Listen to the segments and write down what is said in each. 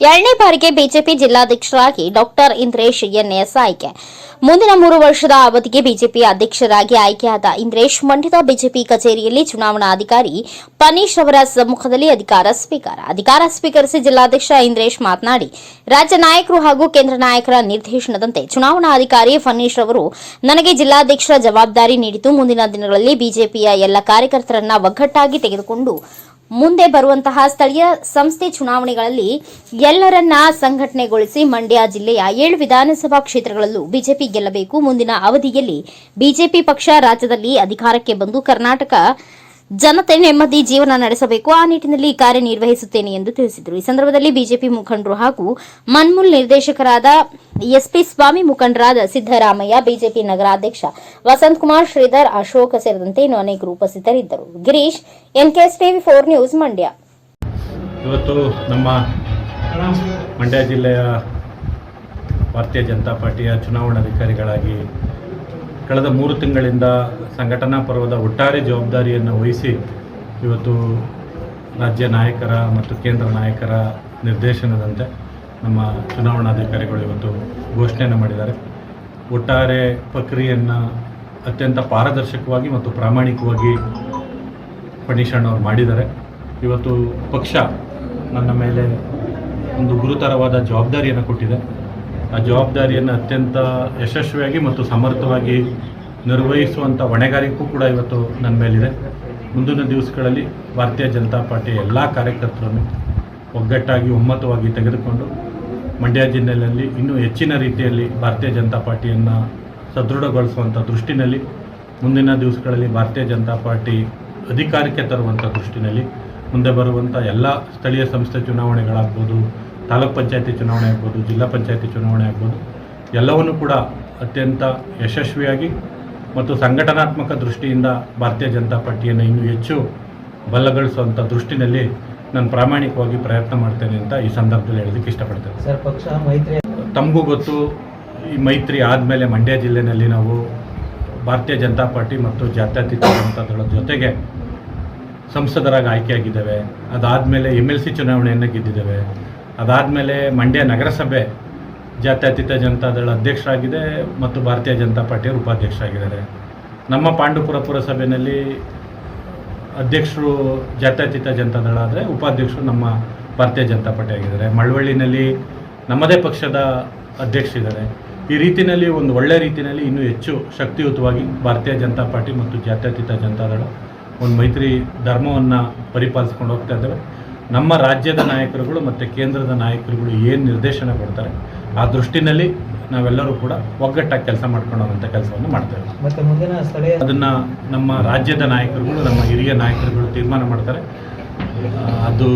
ಎರಡನೇ ಬಾರಿಗೆ ಬಿಜೆಪಿ ಜಿಲ್ಲಾಧ್ಯಕ್ಷರಾಗಿ ಡಾಕ್ಟರ್ ಇಂದ್ರೇಶ್ ಎನ್ಎಸ್ ಆಯ್ಕೆ ಮುಂದಿನ ಮೂರು ವರ್ಷದ ಅವಧಿಗೆ ಬಿಜೆಪಿ ಅಧ್ಯಕ್ಷರಾಗಿ ಆಯ್ಕೆಯಾದ ಇಂದ್ರೇಶ್ ಮಂಡ್ಯದ ಬಿಜೆಪಿ ಕಚೇರಿಯಲ್ಲಿ ಚುನಾವಣಾಧಿಕಾರಿ ಪನೀಶ್ ಅವರ ಸಮ್ಮುಖದಲ್ಲಿ ಅಧಿಕಾರ ಸ್ವೀಕಾರ. ಅಧಿಕಾರ ಸ್ವೀಕರಿಸಿ ಜಿಲ್ಲಾಧ್ಯಕ್ಷ ಇಂದ್ರೇಶ್ ಮಾತನಾಡಿ, ರಾಜ್ಯ ನಾಯಕರು ಹಾಗೂ ಕೇಂದ್ರ ನಾಯಕರ ನಿರ್ದೇಶನದಂತೆ ಚುನಾವಣಾಧಿಕಾರಿ ಫನೀಶ್ ಅವರು ನನಗೆ ಜಿಲ್ಲಾಧ್ಯಕ್ಷರ ಜವಾಬ್ದಾರಿ ನೀಡಿತು ಮುಂದಿನ ದಿನಗಳಲ್ಲಿ ಬಿಜೆಪಿಯ ಎಲ್ಲ ಕಾರ್ಯಕರ್ತರನ್ನ ಒಗ್ಗಟ್ಟಾಗಿ ತೆಗೆದುಕೊಂಡು ಮುಂದೆ ಬರುವಂತಹ ಸ್ಥಳೀಯ ಸಂಸ್ಥೆ ಚುನಾವಣೆಗಳಲ್ಲಿ ಎಲ್ಲರನ್ನ ಸಂಘಟನೆಗೊಳಿಸಿ ಮಂಡ್ಯ ಜಿಲ್ಲೆಯ ಏಳು ವಿಧಾನಸಭಾ ಕ್ಷೇತ್ರಗಳಲ್ಲೂ ಬಿಜೆಪಿ ಗೆಲ್ಲಬೇಕು. ಮುಂದಿನ ಅವಧಿಯಲ್ಲಿ ಬಿಜೆಪಿ ಪಕ್ಷ ರಾಜ್ಯದಲ್ಲಿ ಅಧಿಕಾರಕ್ಕೆ ಬಂದು ಕರ್ನಾಟಕ ಜನತೆ ನೆಮ್ಮದಿ ಜೀವನ ನಡೆಸಬೇಕು. ಆ ನಿಟ್ಟಿನಲ್ಲಿ ಕಾರ್ಯನಿರ್ವಹಿಸುತ್ತೇನೆ ಎಂದು ತಿಳಿಸಿದರು. ಈ ಸಂದರ್ಭದಲ್ಲಿ ಬಿಜೆಪಿ ಮುಖಂಡರು ಹಾಗೂ ಮನ್ಮೂಲ್ ನಿರ್ದೇಶಕರಾದ ಎಸ್ಪಿ ಸ್ವಾಮಿ ಮುಖಂಡರಾದ ಸಿದ್ದರಾಮಯ್ಯ, ಬಿಜೆಪಿ ನಗರಾಧ್ಯಕ್ಷ ವಸಂತ್ ಕುಮಾರ್, ಶ್ರೀಧರ್ ಅಶೋಕ್ ಸೇರಿದಂತೆ ಇನ್ನು ಅನೇಕರು ಉಪಸ್ಥಿತರಿದ್ದರು. Girish TV four news Mandya. ಇವತ್ತು ನಮ್ಮ ಮಂಡ್ಯ ಜಿಲ್ಲೆಯ ಭಾರತೀಯ ಜನತಾ ಪಾರ್ಟಿಯ ಚುನಾವಣಾಧಿಕಾರಿಗಳಾಗಿ ಕಳೆದ ಮೂರು ತಿಂಗಳಿಂದ ಸಂಘಟನಾ ಪರ್ವದ ಒಟ್ಟಾರೆ ಜವಾಬ್ದಾರಿಯನ್ನು ವಹಿಸಿ ಇವತ್ತು ರಾಜ್ಯ ನಾಯಕರ ಮತ್ತು ಕೇಂದ್ರ ನಾಯಕರ ನಿರ್ದೇಶನದಂತೆ ನಮ್ಮ ಚುನಾವಣಾಧಿಕಾರಿಗಳು ಇವತ್ತು ಘೋಷಣೆಯನ್ನು ಮಾಡಿದ್ದಾರೆ. ಒಟ್ಟಾರೆ ಪ್ರಕ್ರಿಯೆಯನ್ನು ಅತ್ಯಂತ ಪಾರದರ್ಶಕವಾಗಿ ಮತ್ತು ಪ್ರಾಮಾಣಿಕವಾಗಿ ಪಣೀಶಣ್ಣವ್ರು ಮಾಡಿದ್ದಾರೆ. ಇವತ್ತು ಪಕ್ಷ ನನ್ನ ಮೇಲೆ ಒಂದು ಗುರುತರವಾದ ಜವಾಬ್ದಾರಿಯನ್ನು ಕೊಟ್ಟಿದೆ. ಆ ಜವಾಬ್ದಾರಿಯನ್ನು ಅತ್ಯಂತ ಯಶಸ್ವಿಯಾಗಿ ಮತ್ತು ಸಮರ್ಥವಾಗಿ ನಿರ್ವಹಿಸುವಂಥ ಹೊಣೆಗಾರಿಕೂ ಕೂಡ ಇವತ್ತು ನನ್ನ ಮೇಲಿದೆ. ಮುಂದಿನ ದಿವಸಗಳಲ್ಲಿ ಭಾರತೀಯ ಜನತಾ ಪಾರ್ಟಿಯ ಎಲ್ಲ ಕಾರ್ಯಕರ್ತರನ್ನು ಒಗ್ಗಟ್ಟಾಗಿ ಒಮ್ಮತವಾಗಿ ತೆಗೆದುಕೊಂಡು ಮಂಡ್ಯ ಜಿಲ್ಲೆಯಲ್ಲಿ ಇನ್ನೂ ಹೆಚ್ಚಿನ ರೀತಿಯಲ್ಲಿ ಭಾರತೀಯ ಜನತಾ ಪಾರ್ಟಿಯನ್ನು ಸದೃಢಗೊಳಿಸುವಂಥ ದೃಷ್ಟಿನಲ್ಲಿ, ಮುಂದಿನ ದಿವಸಗಳಲ್ಲಿ ಭಾರತೀಯ ಜನತಾ ಪಾರ್ಟಿ ಅಧಿಕಾರಕ್ಕೆ ತರುವಂಥ ದೃಷ್ಟಿನಲ್ಲಿ ಮುಂದೆ ಬರುವಂಥ ಎಲ್ಲ ಸ್ಥಳೀಯ ಸಂಸ್ಥೆ ಚುನಾವಣೆಗಳಾಗ್ಬೋದು ತಾಲೂಕ್ ಪಂಚಾಯತಿ ಚುನಾವಣೆ ಆಗ್ಬೋದು ಜಿಲ್ಲಾ ಪಂಚಾಯತಿ ಚುನಾವಣೆ ಆಗ್ಬೋದು ಎಲ್ಲವನ್ನು ಕೂಡ ಅತ್ಯಂತ ಯಶಸ್ವಿಯಾಗಿ ಮತ್ತು ಸಂಘಟನಾತ್ಮಕ ದೃಷ್ಟಿಯಿಂದ ಭಾರತೀಯ ಜನತಾ ಪಾರ್ಟಿಯನ್ನು ಇನ್ನೂ ಹೆಚ್ಚು ಬಲಗೊಳಿಸುವಂಥ ದೃಷ್ಟಿನಲ್ಲಿ ನಾನು ಪ್ರಾಮಾಣಿಕವಾಗಿ ಪ್ರಯತ್ನ ಮಾಡ್ತೇನೆ ಅಂತ ಈ ಸಂದರ್ಭದಲ್ಲಿ ಹೇಳೋದಕ್ಕೆ ಇಷ್ಟಪಡ್ತೇನೆ. ಸರ್ ಪಕ್ಷ ಮೈತ್ರಿ ತಮಗೂ ಗೊತ್ತು ಈ ಮೈತ್ರಿ ಆದಮೇಲೆ ಮಂಡ್ಯ ಜಿಲ್ಲೆಯಲ್ಲಿ ನಾವು ಭಾರತೀಯ ಜನತಾ ಪಾರ್ಟಿ ಮತ್ತು ಜಾತ್ಯತೀತ ಜೊತೆಗೆ ಸಂಸದರಾಗಿ ಆಯ್ಕೆಯಾಗಿದ್ದೇವೆ. ಅದಾದಮೇಲೆ ಎಂ ಎಲ್ ಸಿ ಚುನಾವಣೆಯನ್ನು ಗೆದ್ದಿದ್ದೇವೆ. ಅದಾದಮೇಲೆ ಮಂಡ್ಯ ನಗರಸಭೆ ಜಾತ್ಯತೀತ ಜನತಾದಳ ಅಧ್ಯಕ್ಷರಾಗಿದೆ ಮತ್ತು ಭಾರತೀಯ ಜನತಾ ಪಾರ್ಟಿಯ ಉಪಾಧ್ಯಕ್ಷರಾಗಿದ್ದಾರೆ. ನಮ್ಮ ಪಾಂಡುಪುರ ಪುರಸಭೆಯಲ್ಲಿ ಅಧ್ಯಕ್ಷರು ಜಾತ್ಯತೀತ ಜನತಾದಳ ಆದರೆ ಉಪಾಧ್ಯಕ್ಷರು ನಮ್ಮ ಭಾರತೀಯ ಜನತಾ ಪಾರ್ಟಿ ಆಗಿದ್ದಾರೆ. ಮಳವಳ್ಳಿನಲ್ಲಿ ನಮ್ಮದೇ ಪಕ್ಷದ ಅಧ್ಯಕ್ಷರಿದ್ದಾರೆ. ಈ ರೀತಿಯಲ್ಲಿ ಒಂದು ಒಳ್ಳೆ ರೀತಿಯಲ್ಲಿ ಇನ್ನೂ ಹೆಚ್ಚು ಶಕ್ತಿಯುತವಾಗಿ ಭಾರತೀಯ ಜನತಾ ಪಾರ್ಟಿ ಮತ್ತು ಜಾತ್ಯತೀತ ಜನತಾದಳ ಒಂದು ಮೈತ್ರಿ ಧರ್ಮವನ್ನು ಪರಿಪಾಲಿಸ್ಕೊಂಡು ಹೋಗ್ತಾ ಇದ್ದೇವೆ. ನಮ್ಮ ರಾಜ್ಯದ ನಾಯಕರುಗಳು ಮತ್ತು ಕೇಂದ್ರದ ನಾಯಕರುಗಳು ಏನು ನಿರ್ದೇಶನ ಕೊಡ್ತಾರೆ? ಆ ದೃಷ್ಟಿನಲ್ಲಿ ನಾವೆಲ್ಲರೂ ಕೂಡ ಒಗ್ಗಟ್ಟಾಗಿ ಕೆಲಸ ಮಾಡ್ಕೊಂಡು ಹೋಗುವಂಥ ಕೆಲಸವನ್ನು ಮಾಡ್ತೇವೆ ಮತ್ತು ಮುಂದಿನ ಸ್ಥಳೀಯ ಅದನ್ನು ನಮ್ಮ ರಾಜ್ಯದ ನಾಯಕರುಗಳು ನಮ್ಮ ಹಿರಿಯ ನಾಯಕರುಗಳು ತೀರ್ಮಾನ ಮಾಡ್ತಾರೆ. ಅದು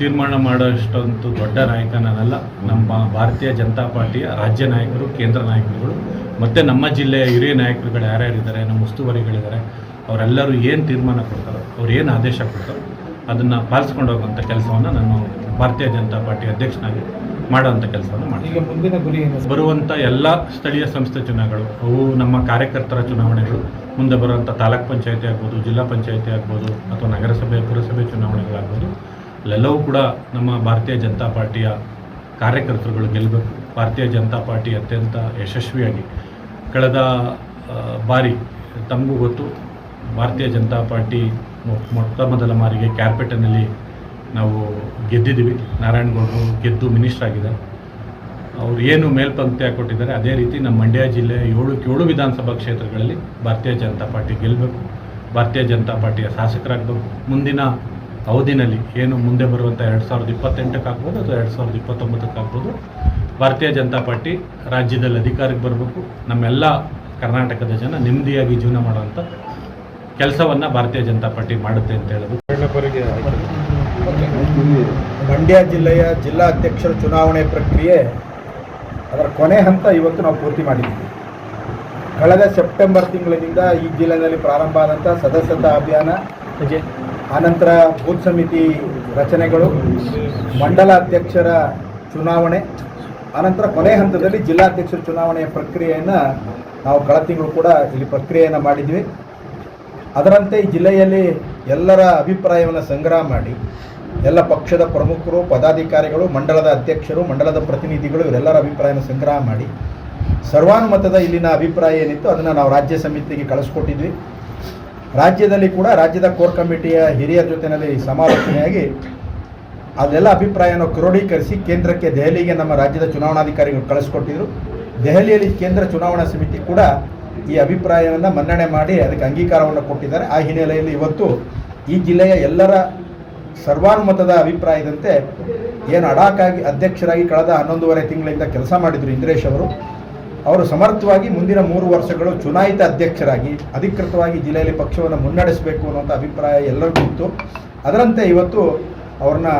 ತೀರ್ಮಾನ ಮಾಡೋಷ್ಟಂತೂ ದೊಡ್ಡ ನಾಯಕ ನಾನಲ್ಲ. ನಮ್ಮ ಭಾರತೀಯ ಜನತಾ ಪಾರ್ಟಿಯ ರಾಜ್ಯ ನಾಯಕರು ಕೇಂದ್ರ ನಾಯಕರುಗಳು ಮತ್ತು ನಮ್ಮ ಜಿಲ್ಲೆಯ ಹಿರಿಯ ನಾಯಕರುಗಳು ಯಾರ್ಯಾರಿದ್ದಾರೆ ನಮ್ಮ ಉಸ್ತುವಾರಿಗಳಿದ್ದಾರೆ ಅವರೆಲ್ಲರೂ ಏನು ತೀರ್ಮಾನ ಕೊಡ್ತಾರೋ ಅವ್ರು ಏನು ಆದೇಶ ಕೊಡ್ತಾರೋ ಅದನ್ನು ಪಾಲಿಸ್ಕೊಂಡು ಹೋಗುವಂಥ ಕೆಲಸವನ್ನು ನಾನು ಭಾರತೀಯ ಜನತಾ ಪಾರ್ಟಿ ಅಧ್ಯಕ್ಷನಾಗಿ ಮಾಡುವಂಥ ಕೆಲಸವನ್ನು ಮಾಡ್ತೀನಿ. ಈಗ ಮುಂದಿನ ಗುರಿ ಬರುವಂಥ ಎಲ್ಲ ಸ್ಥಳೀಯ ಸಂಸ್ಥೆ ಚುನಾವಣೆಗಳು ಅವು ನಮ್ಮ ಕಾರ್ಯಕರ್ತರ ಚುನಾವಣೆಗಳು ಮುಂದೆ ಬರುವಂಥ ತಾಲೂಕ್ ಪಂಚಾಯತಿ ಆಗ್ಬೋದು ಜಿಲ್ಲಾ ಪಂಚಾಯತಿ ಆಗ್ಬೋದು ಅಥವಾ ನಗರಸಭೆ ಪುರಸಭೆ ಚುನಾವಣೆಗಳಾಗ್ಬೋದು ಅಲ್ಲೆಲ್ಲವೂ ಕೂಡ ನಮ್ಮ ಭಾರತೀಯ ಜನತಾ ಪಾರ್ಟಿಯ ಕಾರ್ಯಕರ್ತರುಗಳು ಗೆಲ್ಲಬೇಕು ಭಾರತೀಯ ಜನತಾ ಪಾರ್ಟಿ ಅತ್ಯಂತ ಯಶಸ್ವಿಯಾಗಿ ಕಳೆದ ಬಾರಿ ತಮಗೂ ಗೊತ್ತು ಭಾರತೀಯ ಜನತಾ ಪಾರ್ಟಿ ಮೊಟ್ಟ ಮೊದಲ ಮಾರಿಗೆ ಕ್ಯಾರ್ಪೇಟನಲ್ಲಿ ನಾವು ಗೆದ್ದಿದ್ದೀವಿ. ನಾರಾಯಣಗೌಡರು ಗೆದ್ದು ಮಿನಿಸ್ಟರ್ ಆಗಿದೆ ಅವರು ಏನು ಮೇಲ್ಪಂಕ್ತಿ ಹಾಕ್ಕೊಟ್ಟಿದ್ದಾರೆ, ಅದೇ ರೀತಿ ನಮ್ಮ ಮಂಡ್ಯ ಜಿಲ್ಲೆ ಏಳು ಏಳು ವಿಧಾನಸಭಾ ಕ್ಷೇತ್ರಗಳಲ್ಲಿ ಭಾರತೀಯ ಜನತಾ ಪಾರ್ಟಿ ಗೆಲ್ಲಬೇಕು ಭಾರತೀಯ ಜನತಾ ಪಾರ್ಟಿಯ ಶಾಸಕರಾಗಬೇಕು. ಮುಂದಿನ ಅವಧಿನಲ್ಲಿ ಏನು ಮುಂದೆ ಬರುವಂಥ ಎರಡು ಸಾವಿರದ ಇಪ್ಪತ್ತೆಂಟಕ್ಕಾಗ್ಬೋದು ಅಥವಾ ಎರಡು ಸಾವಿರದ ಇಪ್ಪತ್ತೊಂಬತ್ತಕ್ಕಾಗ್ಬೋದು ಭಾರತೀಯ ಜನತಾ ಪಾರ್ಟಿ ರಾಜ್ಯದಲ್ಲಿ ಅಧಿಕಾರಕ್ಕೆ ಬರಬೇಕು. ನಮ್ಮೆಲ್ಲ ಕರ್ನಾಟಕದ ಜನ ನೆಮ್ಮದಿಯಾಗಿ ಜೀವನ ಮಾಡುವಂಥ ಕೆಲಸವನ್ನು ಭಾರತೀಯ ಜನತಾ ಪಾರ್ಟಿ ಮಾಡುತ್ತೆ ಅಂತ ಹೇಳೋದು. ಮಂಡ್ಯ ಜಿಲ್ಲೆಯ ಜಿಲ್ಲಾ ಅಧ್ಯಕ್ಷರ ಚುನಾವಣೆ ಪ್ರಕ್ರಿಯೆ ಅದರ ಕೊನೆ ಹಂತ ಇವತ್ತು ನಾವು ಪೂರ್ತಿ ಮಾಡಿದ್ದೀವಿ. ಕಳೆದ ಸೆಪ್ಟೆಂಬರ್ ತಿಂಗಳಿನಿಂದ ಈ ಜಿಲ್ಲೆಯಲ್ಲಿ ಪ್ರಾರಂಭ ಆದಂಥ ಸದಸ್ಯತಾ ಅಭಿಯಾನ ಆನಂತರ ಬೂತ್ ಸಮಿತಿ ರಚನೆಗಳು ಮಂಡಲ ಅಧ್ಯಕ್ಷರ ಚುನಾವಣೆ ಆನಂತರ ಕೊನೆ ಹಂತದಲ್ಲಿ ಜಿಲ್ಲಾಧ್ಯಕ್ಷರ ಚುನಾವಣೆಯ ಪ್ರಕ್ರಿಯೆಯನ್ನು ನಾವು ಕಳೆದ ತಿಂಗಳು ಕೂಡ ಇಲ್ಲಿ ಪ್ರಕ್ರಿಯೆಯನ್ನು ಮಾಡಿದ್ವಿ. ಅದರಂತೆ ಜಿಲ್ಲೆಯಲ್ಲಿ ಎಲ್ಲರ ಅಭಿಪ್ರಾಯವನ್ನು ಸಂಗ್ರಹ ಮಾಡಿ, ಎಲ್ಲ ಪಕ್ಷದ ಪ್ರಮುಖರು, ಪದಾಧಿಕಾರಿಗಳು, ಮಂಡಲದ ಅಧ್ಯಕ್ಷರು, ಮಂಡಲದ ಪ್ರತಿನಿಧಿಗಳು, ಇವರೆಲ್ಲರ ಅಭಿಪ್ರಾಯನ ಸಂಗ್ರಹ ಮಾಡಿ. ಸರ್ವಾನುಮತದ ಇಲ್ಲಿನ ಅಭಿಪ್ರಾಯ ಏನಿತ್ತು ಅದನ್ನು ನಾವು ರಾಜ್ಯ ಸಮಿತಿಗೆ ಕಳಿಸ್ಕೊಟ್ಟಿದ್ವಿ. ರಾಜ್ಯದಲ್ಲಿ ಕೂಡ ರಾಜ್ಯದ ಕೋರ್ ಕಮಿಟಿಯ ಹಿರಿಯರ ಜೊತೆಯಲ್ಲಿ ಸಮಾಲೋಚನೆಯಾಗಿ ಅದೆಲ್ಲ ಅಭಿಪ್ರಾಯನ ಕ್ರೋಢೀಕರಿಸಿ ಕೇಂದ್ರಕ್ಕೆ ದೆಹಲಿಗೆ ನಮ್ಮ ರಾಜ್ಯದ ಚುನಾವಣಾಧಿಕಾರಿಗಳು ಕಳಿಸ್ಕೊಟ್ಟಿದ್ರು. ದೆಹಲಿಯಲ್ಲಿ ಕೇಂದ್ರ ಚುನಾವಣಾ ಸಮಿತಿ ಕೂಡ ಈ ಅಭಿಪ್ರಾಯವನ್ನು ಮನ್ನಣೆ ಮಾಡಿ ಅದಕ್ಕೆ ಅಂಗೀಕಾರವನ್ನು ಕೊಟ್ಟಿದ್ದಾರೆ. ಆ ಹಿನ್ನೆಲೆಯಲ್ಲಿ ಇವತ್ತು ಈ ಜಿಲ್ಲೆಯ ಎಲ್ಲರ ಸರ್ವಾನುಮತದ ಅಭಿಪ್ರಾಯದಂತೆ ಏನು ಅಡಾಕಾಗಿ ಅಧ್ಯಕ್ಷರಾಗಿ ಕಳೆದ ಹನ್ನೊಂದೂವರೆ ತಿಂಗಳಿಂದ ಕೆಲಸ ಮಾಡಿದರು ಇಂದ್ರೇಶ್ ಅವರು. ಅವರು ಸಮರ್ಥವಾಗಿ ಮುಂದಿನ ಮೂರು ವರ್ಷಗಳು ಚುನಾಯಿತ ಅಧ್ಯಕ್ಷರಾಗಿ, ಅಧಿಕೃತವಾಗಿ ಜಿಲ್ಲೆಯಲ್ಲಿ ಪಕ್ಷವನ್ನು ಮುನ್ನಡೆಸಬೇಕು ಅನ್ನುವಂಥ ಅಭಿಪ್ರಾಯ ಎಲ್ಲರಿಗೂ ಇತ್ತು. ಅದರಂತೆ ಇವತ್ತು ಅವ್ರನ್ನ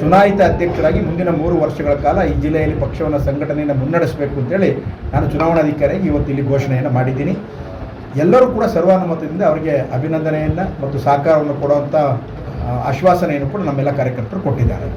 ಚುನಾಯಿತ ಅಧ್ಯಕ್ಷರಾಗಿ ಮುಂದಿನ ಮೂರು ವರ್ಷಗಳ ಕಾಲ ಈ ಜಿಲ್ಲೆಯಲ್ಲಿ ಪಕ್ಷವನ್ನು ಸಂಘಟನೆಯನ್ನು ಮುನ್ನಡೆಸಬೇಕು ಅಂತೇಳಿ ನಾನು ಚುನಾವಣಾಧಿಕಾರಿಯಾಗಿ ಇವತ್ತು ಇಲ್ಲಿ ಘೋಷಣೆಯನ್ನು ಮಾಡಿದ್ದೀನಿ. ಎಲ್ಲರೂ ಕೂಡ ಸರ್ವಾನುಮತದಿಂದ ಅವರಿಗೆ ಅಭಿನಂದನೆಯನ್ನು ಮತ್ತು ಸಹಕಾರವನ್ನು ಕೊಡುವಂಥ ಆಶ್ವಾಸನೆಯನ್ನು ಕೂಡ ನಮ್ಮೆಲ್ಲ ಕಾರ್ಯಕರ್ತರು ಕೊಟ್ಟಿದ್ದಾರೆ.